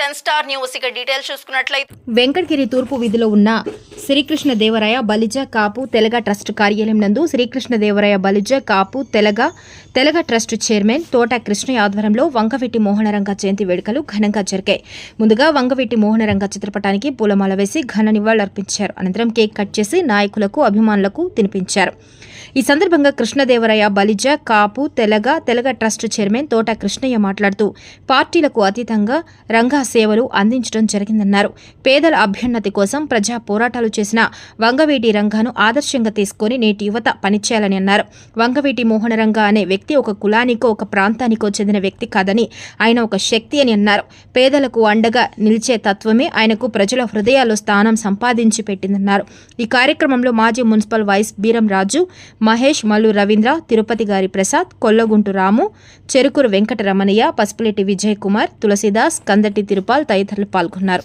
Ten star news. ఇక details చూసుకున్నట్లయితే వెంకటగిరి తూర్పు వీధిలో ఉన్న శ్రీకృష్ణదేవరాయ బలిజ కాపు తెలగ ట్రస్ట్ కార్యాలయం నందు శ్రీకృష్ణదేవరాయ బలిజ కాపు తెలగ తెలగ ట్రస్ట్ చైర్మన్ తోట కృష్ణ ఆధ్వర్యంలో వంగవెట్టి మోహనరంగ జయంతి వేడుకలు ఘనంగా జరిగాయి. ముందుగా వంగవెట్టి మోహనరంగ చిత్రపటానికి పూలమాల వేసి ఘన నివాళులర్పించారు. అనంతరం కేక్ కట్ చేసి నాయకులకు అభిమానులకు తినిపించారు. ఈ సందర్భంగా కృష్ణదేవరాయ బలిజ కాపు తెలగ తెలగ ట్రస్ట్ చైర్మన్ తోట కృష్ణయ్య మాట్లాడుతూ పార్టీలకు అతీతంగా రంగా సేవలు అందించడం జరిగిందన్నారు. పేదల అభ్యున్నతి కోసం ప్రజా పోరాటాలు చేసిన వంగవీటి రంగాను ఆదర్శంగా తీసుకొని నేటి యువత పనిచేయాలని అన్నారు. వంగవీటి మోహనరంగ అనే వ్యక్తి ఒక కులానికో ఒక ప్రాంతానికో చెందిన వ్యక్తి కాదని ఆయన ఒక శక్తి అని అన్నారు. పేదలకు అండగా నిలిచే తత్వమే ఆయనకు ప్రజల హృదయాల్లో స్థానం సంపాదించి పెట్టిందన్నారు ఈ కార్యక్రమంలో మాజీ మున్సిపల్ వైస్ బీరం రాజు మహేష్ మల్లు రవీంద్ర తిరుపతి గారి ప్రసాద్ కొల్లగుంటు రాము చెరుకురు వెంకటరమణయ్య పసుపులెట్టి విజయ్ కుమార్ తులసిదాస్ కందటి తిరుపాల్ తదితరులు పాల్గొన్నారు.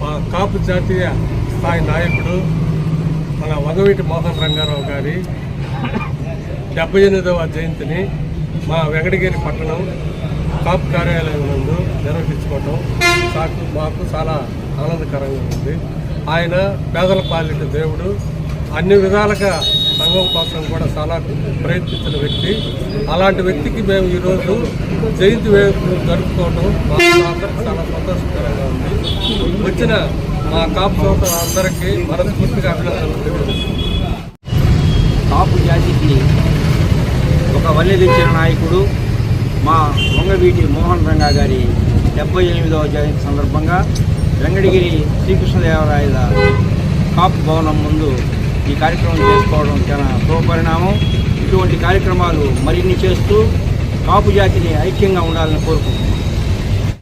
మా కాపు జాతీయ స్థాయి నాయకుడు మన వగవీటి మోహన్ రంగారావు గారి డెబ్బై ఎనిమిదవ జయంతిని మా వెంకటగిరి పట్టణం కాపు కార్యాలయం నందు నిర్వహించుకోవటం నాకు మాకు చాలా ఆనందకరంగా ఉంది. ఆయన పేదల పాలిట దేవుడు. అన్ని విధాలుగా సంఘం కోసం కూడా చాలా ప్రయత్నించిన వ్యక్తి. అలాంటి వ్యక్తికి మేము ఈరోజు జయంతి వేడుకలు జరుపుకోవడం అందరికీ చాలా సంతోషకరంగా ఉంది. వచ్చిన మా కాపు సోదరు అందరికీ మనస్ఫూర్తిగా అభినందనలు కాపు జాతికి ఒక వల్లెదించిన నాయకుడు మా వంగవీటి మోహన్ రంగా గారి డెబ్బై ఎనిమిదవ జయంతి సందర్భంగా వెంకటగిరి శ్రీకృష్ణదేవరాయల కాపు భవనం ముందు ఈ కార్యక్రమం చేసుకోవడం చాలా శుభపరిణామం. ఇటువంటి కార్యక్రమాలు మరిన్ని చేస్తూ కాపు జాతిని ఐక్యంగా ఉండాలని కోరుకుంటున్నాను